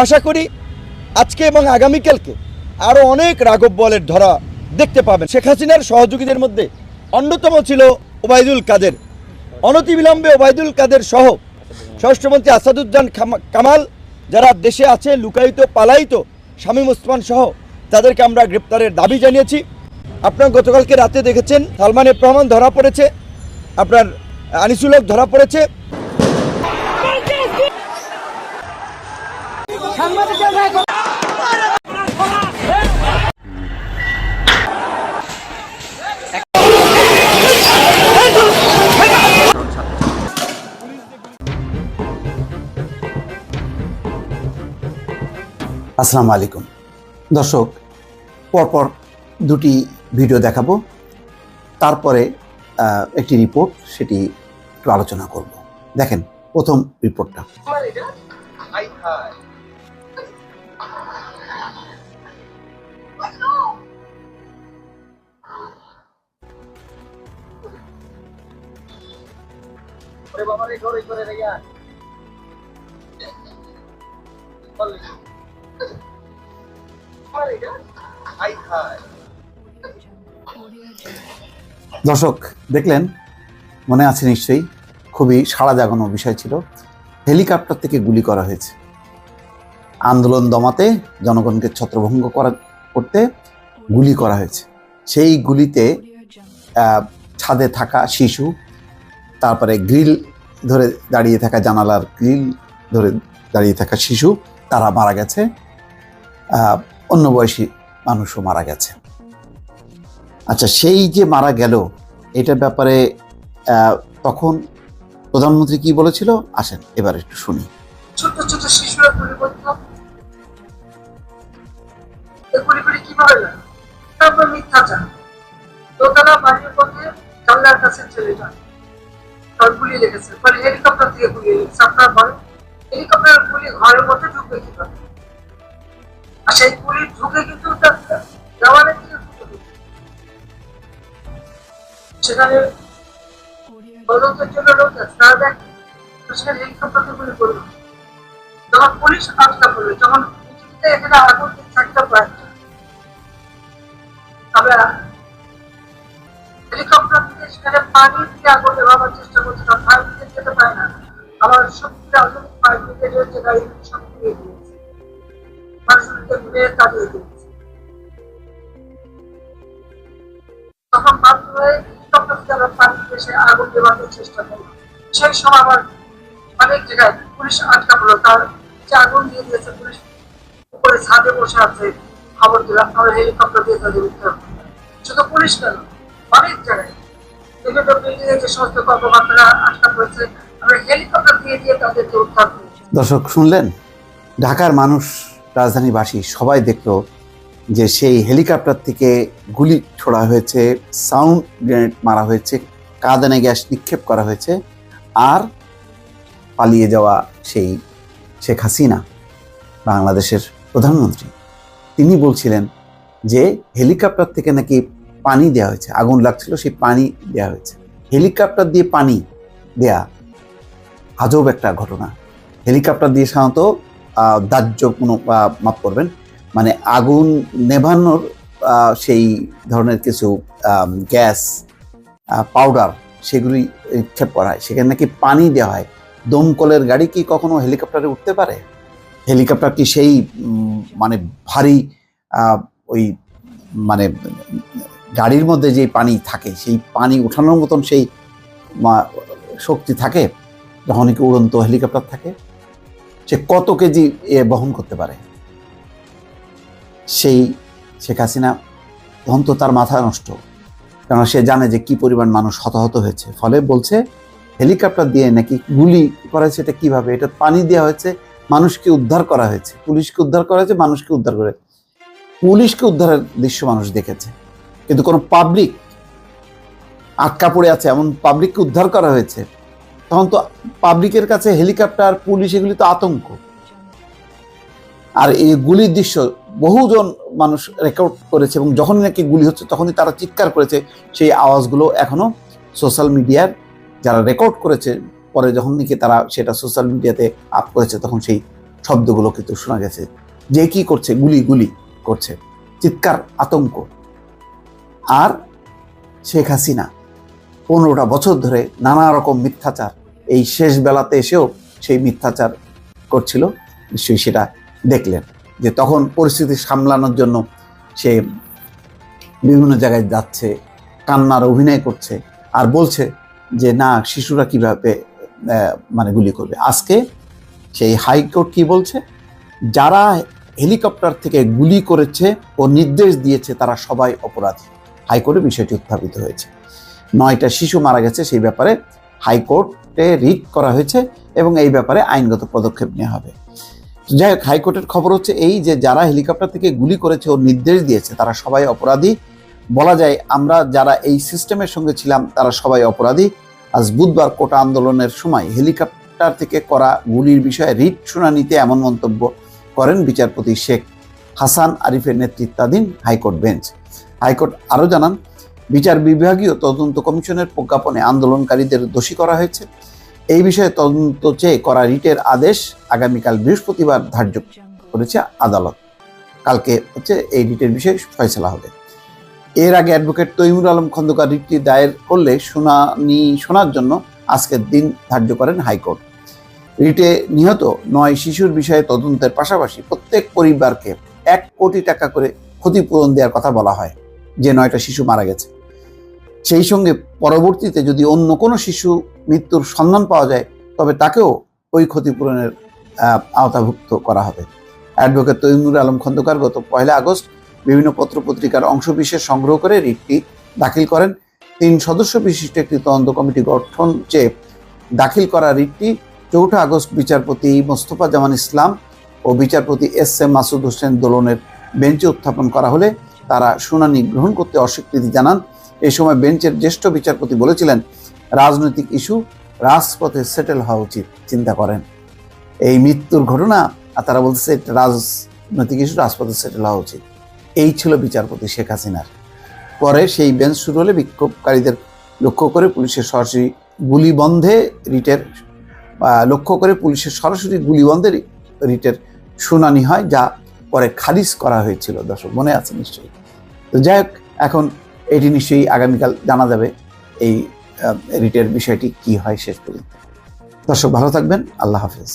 আশা করি আজকে এবং আগামীকালকে আরও অনেক রাঘব বলের ধরা দেখতে পাবেন। শেখ হাসিনার সহযোগীদের মধ্যে অন্যতম ছিল ওবায়দুল কাদের। অনতিবিলম্বে ওবায়দুল কাদের সহ স্বরাষ্ট্রমন্ত্রী আসাদুজ্জান কামাল, যারা দেশে আছে, লুকায়িত, পালায়িত শামীম ওসমান সহ তাদেরকে আমরা গ্রেপ্তারের দাবি জানিয়েছি। আপনার গতকালকে রাতে দেখেছেন, সালমান এফ রহমান ধরা পড়েছে, আপনার আনিসুল ধরা পড়েছে আসসালামু আলাইকুম। দর্শক, পরপর দুটি ভিডিও দেখাবো। তারপরে একটি রিপোর্ট, সেটি একটু আলোচনা করব। দেখেন, প্রথম রিপোর্টটা। দর্শক, দেখলেন? মনে আছে নিশ্চয়ই, খুবই সাড়া জাগানো বিষয় ছিল। হেলিকপ্টার থেকে গুলি করা হয়েছে। আন্দোলন দমাতে জনগণকে ছত্রভঙ্গ করা, করতে গুলি করা হয়েছে। সেই গুলিতে ছাদে থাকা শিশু, তারপরে গ্রিল ধরে দাঁড়িয়ে থাকা জানালার গ্রিল ধরে দাঁড়িয়ে থাকা শিশু, তারা মারা গেছে। অন্য বয়সী মানুষও মারা গেছে। আচ্ছা সেই যে মারা গেল, এটার ব্যাপারে তখন প্রধানমন্ত্রী কি বলেছিল? আসেন, এবার একটু শুনি। ছোট ছোট শিশুরা করতো এগুলি করে কীভাবে লাগে তারপর মিথ্যাচার দোতলা বাড়ির পথে জানলার কাছে চলে যান তার গুলি লেগেছে। পরে হেলিকপ্টার থেকে গুলি লেগেছে। আপনার হেলিকপ্টার গুলি ঘরের মধ্যে ঢুকে কীভাবে? আর সেই গুলি ঢুকে কিন্তু তার দেওয়ালে দিয়ে ঢুকে সেখানে তদন্তের জন্য লোক আছে। তারা দেখ সেখানে হেলিকপ্টার থেকে গুলি করল। যখন পুলিশ আটকা পড়বে যখন পৃথিবীতে এখানে আগুন থাকতে পারে তবে হেলিকপ্টার থেকে সেখানে পানি দিয়ে আগুন নেভাবার চেষ্টা করছে কারণ ফায়ার ব্রিগেড যেতে পারে না। আবার শক্তি আধুনিক ফায়ার ব্রিগেডের যে গাড়ি শক্তি দিয়ে দিয়েছে। মানুষকে ঘুরে তাড়িয়ে দিয়েছে। তখন বাধ্য হয়ে হেলিকপ্টার থেকে আবার পানি দিয়ে সে আগুন নেভাতে চেষ্টা করল সেই সময় আবার অনেক জায়গায় পুলিশ আটকা পড়ল। তার যে আগুন দিয়ে দিয়েছে, পুলিশ উপরে ছাদে বসে আছে। খবর দিলাম আমরা হেলিকপ্টার দিয়ে তাদের উদ্ধার শুধু পুলিশ কেন অনেক জায়গায়। বিভিন্ন বিল্ডিং যে সমস্ত কর্মকর্তারা আটকা পড়েছে, আমরা হেলিকপ্টার দিয়ে দিয়ে তাদেরকে উদ্ধার দর্শক, শুনলেন? ঢাকার মানুষ রাজধানীবাসী সবাই দেখল যে সেই হেলিকপ্টার থেকে গুলি ছোড়া হয়েছে সাউন্ড গ্রেনেড মারা হয়েছে, কাঁদানে গ্যাস নিক্ষেপ করা হয়েছে, আর পালিয়ে যাওয়া সেই শেখ হাসিনা, বাংলাদেশের প্রধানমন্ত্রী। তিনি বলছিলেন যে হেলিকপ্টার থেকে নাকি পানি দেওয়া হয়েছে, আগুন লাগছিল, সেই পানি দেওয়া হয়েছে। হেলিকপ্টার দিয়ে পানি দেয়া আজব একটা ঘটনা। হেলিকপ্টার দিয়ে সাধারণত দাহ্য কোনো মাপ করবেন। মানে আগুন নেভানোর সেই ধরনের কিছু গ্যাস পাউডার সেগুলি নিক্ষেপ করা হয়। সেখানে নাকি পানি দেওয়া হয়। দমকলের গাড়ি কি কখনো হেলিকপ্টারে উঠতে পারে? হেলিকপ্টার কি সেই মানে ভারী ওই মানে গাড়ির মধ্যে যে পানি থাকে, সেই পানি ওঠানোর মতন সেই শক্তি থাকে যখন কি উড়ন্ত হেলিকপ্টার থাকে, সে কত কেজি এ বহন করতে পারে? সেই শেখ হাসিনা তখন তো তার মাথা নষ্ট, কেননা সে জানে যে কি পরিমাণ মানুষ হতাহত হয়েছে। ফলে বলছে, হেলিকপ্টার দিয়ে নাকি গুলি করা হয়েছে, এটা কীভাবে? এটা পানি দেওয়া হয়েছে মানুষকে উদ্ধার করা হয়েছে। পুলিশকে উদ্ধার করা হয়েছে, মানুষকে উদ্ধার করে। পুলিশকে উদ্ধারের দৃশ্য মানুষ দেখেছে। কিন্তু কোনো পাবলিক আটকা পড়ে আছে, এমন পাবলিককে উদ্ধার করা হয়েছে, তখন তো পাবলিকের কাছে হেলিকপ্টার পুলিশ এগুলি তো আতঙ্ক। আর এই গুলির দৃশ্য বহুজন মানুষ রেকর্ড করেছে এবং যখনই নাকি গুলি হচ্ছে, তখনই তারা চিৎকার করেছে। সেই আওয়াজগুলো এখনও সোশ্যাল মিডিয়ার যারা রেকর্ড করেছে পরে যখন নাকি তারা সেটা সোশ্যাল মিডিয়াতে আপ করেছে, তখন সেই শব্দগুলো কিন্তু শোনা গেছে। যে কি করছে, গুলি গুলি করছে। চিৎকার, আতঙ্ক। আর শেখ হাসিনা পনেরোটা বছর ধরে নানা রকম মিথ্যাচার, এই শেষ বেলাতে এসেও সেই মিথ্যাচার করছিল। নিশ্চয়ই সেটা দেখলেন যে তখন পরিস্থিতি সামলানোর জন্য সে বিভিন্ন জায়গায় যাচ্ছে, কান্নার অভিনয় করছে। আর বলছে যে, না, শিশুরা কীভাবে মানে গুলি করবে। আজকে সেই হাইকোর্ট কি বলছে? যারা হেলিকপ্টার থেকে গুলি করেছে ও নির্দেশ দিয়েছে, তারা সবাই অপরাধী। হাইকোর্টে বিষয়টি উত্থাপিত হয়েছে। নয়টা শিশু মারা গেছে, সেই ব্যাপারে হাইকোর্টে রিট করা হয়েছে এবং এই ব্যাপারে আইনগত পদক্ষেপ নেওয়া হবে। যাই হোক, হাইকোর্টের খবর হচ্ছে এই যে, যারা হেলিকপ্টার থেকে গুলি করেছে ও নির্দেশ দিয়েছে, তারা সবাই অপরাধী। বলা যায় আমরা যারা এই সিস্টেমের সঙ্গে ছিলাম, তারা সবাই অপরাধী। আজ বুধবার কোটা আন্দোলনের সময় হেলিকপ্টার থেকে করা গুলির বিষয়ে রিট শুনানিতে এমন মন্তব্য করেন বিচারপতি শেখ হাসান আরিফের নেতৃত্বাধীন হাইকোর্ট বেঞ্চ। হাইকোর্ট আরও জানান, বিচার বিভাগীয় তদন্ত কমিশনের প্রজ্ঞাপনে আন্দোলনকারীদের দোষী করা হয়েছে। এই বিষয়ে তদন্ত চেয়ে করা রিটের আদেশ আগামীকাল বৃহস্পতিবার ধার্য করেছে আদালত। কালকে হচ্ছে এই রিটের বিষয়ে ফয়সলা হবে। এর আগে অ্যাডভোকেট তৈমুর আলম খন্দকার রিটটি দায়ের করলে শুনানি শোনার জন্য আজকের দিন ধার্য করেন হাইকোর্ট। রিটে নিহত নয় শিশুর বিষয়ে তদন্তের পাশাপাশি প্রত্যেক পরিবারকে এক কোটি টাকা করে ক্ষতিপূরণ দেওয়ার কথা বলা হয়, যে নয়টা শিশু মারা গেছে। সেই সঙ্গে পরবর্তীতে যদি অন্য কোনো শিশু মৃত্যুর সন্ধান পাওয়া যায়, তবে তাকেও ওই ক্ষতিপূরণের আওতাভুক্ত করা হবে। অ্যাডভোকেট তৈমুর আলম খন্দকার গত পয়লা আগস্ট বিভিন্ন পত্রপত্রিকার অংশবিশেষ সংগ্রহ করে রিটটি দাখিল করেন। তিন সদস্য বিশিষ্ট একটি তদন্ত কমিটি গঠন চেয়ে দাখিল করা রিটটি চৌঠা আগস্ট বিচারপতি মোস্তফা জামান ইসলাম ও বিচারপতি এস এম মাসুদ হোসেন দোলনের বেঞ্চে উত্থাপন করা হলে তারা শুনানি গ্রহণ করতে অস্বীকৃতি জানান। এই সময় বেঞ্চের জ্যেষ্ঠ বিচারপতি বলেছিলেন, রাজনৈতিক ইস্যু রাজপথে সেটেল হওয়া উচিত চিন্তা করেন। এই মৃত্যুর ঘটনা, আর তারা বলতেছে, রাজনৈতিক ইস্যু রাজপথে সেটেল হওয়া উচিত। এই ছিল বিচারপতি শেখ হাসিনার। পরে সেই বেঞ্চ শুরু হলে বিক্ষোভকারীদের লক্ষ্য করে পুলিশের সরাসরি গুলি বন্ধে রিটের লক্ষ্য করে পুলিশের সরাসরি গুলি বন্ধে রিটের শুনানি হয়, যা পরে খারিজ করা হয়েছিল। দর্শক, মনে আছে নিশ্চয়ই? তো যাই হোক, এখন এটি নিশ্চয়ই আগামীকাল জানা যাবে এই রিটের বিষয়টি কি হয় শেষ পর্যন্ত। দর্শক, ভালো থাকবেন। আল্লাহ হাফেজ।